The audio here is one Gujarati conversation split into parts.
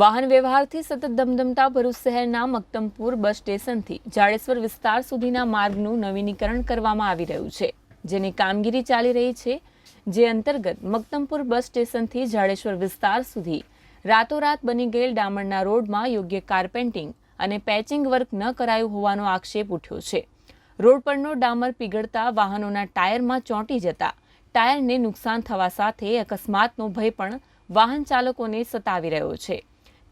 વાહન વ્યવહારથી સતત ધમધમતા ભરૂચ શહેરના મક્તમપુર બસ સ્ટેશનથી જાડેશ્વર વિસ્તાર સુધીના માર્ગનું નવીનીકરણ કરવામાં આવી રહ્યું છે, જેની કામગીરી ચાલી રહી છે, જે અંતર્ગત મક્તમપુર બસ સ્ટેશનથી જાડેશ્વર વિસ્તાર સુધી રાતોરાત બની ગયેલ ડામરના રોડમાં યોગ્ય કાર્પેન્ટિંગ અને પેચિંગ વર્ક ન કરાયું હોવાનો આક્ષેપ ઉઠ્યો છે. રોડ પરનો ડામર પીગળતા વાહનોના ટાયરમાં ચોંટી જતા ટાયરને નુકસાન થવા સાથે અકસ્માતનો ભય પણ વાહન ચાલકોને સતાવી રહ્યો છે.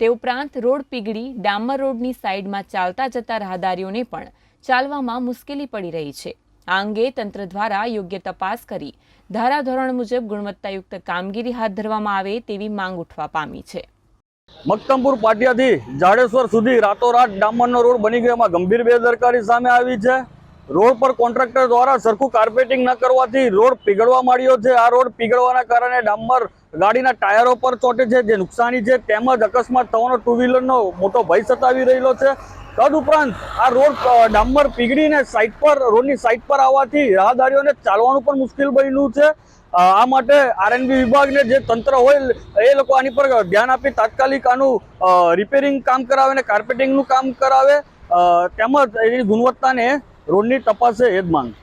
તે ઉપરાંત રોડ પીગળી ડામર રોડની સાઇડમાં ચાલતા જતા રાહદારીઓને પણ ચાલવામાં મુશ્કેલી પડી રહી છે. આ અંગે તંત્ર દ્વારા યોગ્ય તપાસ કરી ધારાધોરણ મુજબ ગુણવત્તાયુક્ત કામગીરી હાથ ધરવામાં આવે તેવી માંગ ઉઠવા પામી છે. મક્તમપુર પાટિયાથી જાડેશ્વર સુધી રાતોરાત ડામરનો રોડ બની ગયામાં ગંભીર બેદરકારી સામે આવી છે. રોડ પર કોન્ટ્રાક્ટર દ્વારા સરખું કાર્પેટિંગ ન કરવાથી રોડ પીગળવા માંડ્યો છે. આ રોડ પીગળવાના કારણે ડામર ગાડીના ટાયરો પર ચોટે છે. જે નુકસાની છે તેમજ અકસ્માત થવાનો ટુ વ્હીલરનો મોટો ભય સતાવી રહેલો છે. તદુપરાંત આ રોડ ડામર પીગળીને સાઈડ પર, રોડની સાઈડ પર આવવાથી રાહદારીઓને ચાલવાનું પણ મુશ્કેલ બન્યું છે. આ માટે આરએનબી વિભાગને જે તંત્ર હોય એ લોકો આની પર ધ્યાન આપી તાત્કાલિક આનું રિપેરિંગ કામ કરાવે અને કાર્પેટિંગનું કામ કરાવે. તેમજ એની ગુણવત્તાને રોડની તપાસે એ જ માંગ.